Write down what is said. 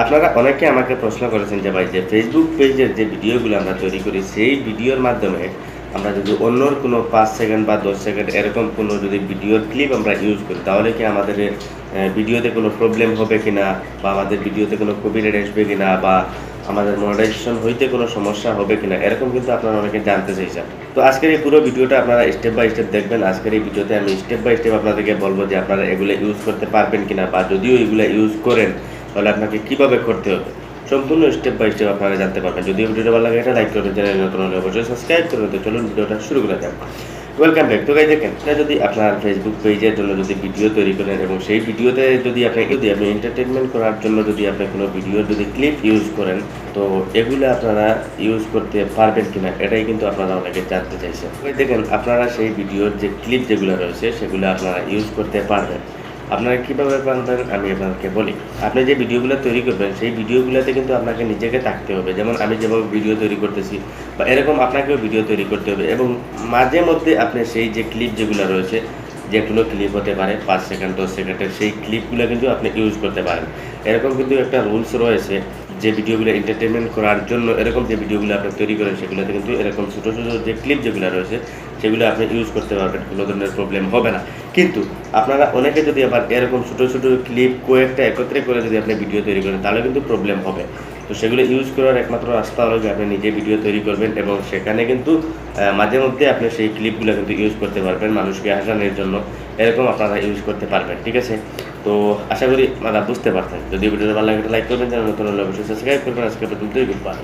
আপনারা অনেকে আমাকে প্রশ্ন করেছেন যে ভাই, যে ফেসবুক পেজের যে ভিডিওগুলো আমরা তৈরি করি, সেই ভিডিওর মাধ্যমে আমরা যদি অন্যর কোনো পাঁচ সেকেন্ড বা দশ সেকেন্ড এরকম কোনো যদি ভিডিওর ক্লিপ আমরা ইউজ করি, তাহলে কি আমাদের ভিডিওতে কোনো প্রবলেম হবে কি না বা আমাদের ভিডিওতে কোনো কপিরাইট আসবে কি না বা আমাদের মনিটাইজেশন হইতে কোনো সমস্যা হবে কি না এরকম কিন্তু আপনারা অনেকে জানতে চাইছেন। তো আজকের এই পুরো ভিডিওটা আপনারা স্টেপ বাই স্টেপ দেখবেন। আজকের এই ভিডিওতে আমি স্টেপ বাই স্টেপ আপনাদেরকে বলব যে আপনারা এগুলো ইউজ করতে পারবেন কিনা? বা যদিও এগুলো ইউজ করেন তাহলে আপনাকে কীভাবে করতে হবে? সম্পূর্ণ স্টেপ বাই স্টেপ আপনারা জানতে পারবেন যদি ভিডিওটা ভালো লাগে এটা লাইক করবেন চ্যানেল নতুন হলে অবশ্যই সাবস্ক্রাইব করে তো চলুন ভিডিওটা শুরু করে যাক। ওয়েলকাম ব্যাক তো গাই দেখেন, এটা যদি আপনার ফেসবুক পেজের জন্য যদি ভিডিও তৈরি করেন এবং সেই ভিডিওতে যদি আপনি যদি আপনি এন্টারটেনমেন্ট করার জন্য যদি আপনি কোনো ভিডিওর যদি ক্লিপ ইউজ করেন, তো এগুলো আপনারা ইউজ করতে পারবেন কিনা, এটাই কিন্তু আপনারা অনেকে জানতে চাইছেন। দেখেন, আপনারা সেই ভিডিওর যে ক্লিপ যেগুলো রয়েছে, সেগুলো আপনারা ইউজ করতে পারবেন। আপনারা কীভাবে পারবেন আমি আপনাদেরকে বলি। আপনি যে ভিডিওগুলো তৈরি করবেন, সেই ভিডিওগুলোতে কিন্তু আপনাকে নিজেকে থাকতে হবে। যেমন আমি যেভাবে ভিডিও তৈরি করতেছি, বা এরকম আপনাকেও ভিডিও তৈরি করতে হবে। এবং মাঝে মধ্যে আপনি সেই যে ক্লিপ যেগুলো রয়েছে, যে কোনো ক্লিপ হতে পারে, পাঁচ সেকেন্ড, দশ সেকেন্ডের, সেই ক্লিপগুলো কিন্তু আপনি ইউজ করতে পারেন। এরকম কিন্তু একটা রুলস রয়েছে যে ভিডিওগুলো এন্টারটেনমেন্ট করার জন্য, এরকম যে ভিডিওগুলো আপনি তৈরি করেন, সেগুলোতে কিন্তু এরকম ছোটো ছোটো যে ক্লিপ যেগুলো রয়েছে, সেগুলো আপনি ইউজ করতে পারবেন। কোনো ধরনের প্রবলেম হবে না। কিন্তু আপনারা অনেকে যদি আবার এরকম ছোটো ছোটো ক্লিপ কয়েকটা একত্রে করে যদি আপনি ভিডিও তৈরি করেন, তাহলে কিন্তু প্রবলেম হবে। তো সেগুলো ইউজ করার একমাত্র রাস্তা হলো যে আপনি নিজে ভিডিও তৈরি করবেন এবং সেখানে কিন্তু মাঝে মধ্যে আপনি সেই ক্লিপগুলো কিন্তু ইউজ করতে পারবেন মানুষকে হাসানোর জন্য। এরকম আপনারা ইউজ করতে পারবেন, ঠিক আছে? তো আশা করি আপনারা বুঝতে পারছেন। যদি ভিডিওটা ভালো লাগে লাইক করবেন, চ্যানেল নতুন অবশ্যই সাবস্ক্রাইব করবেন। আজকে বাই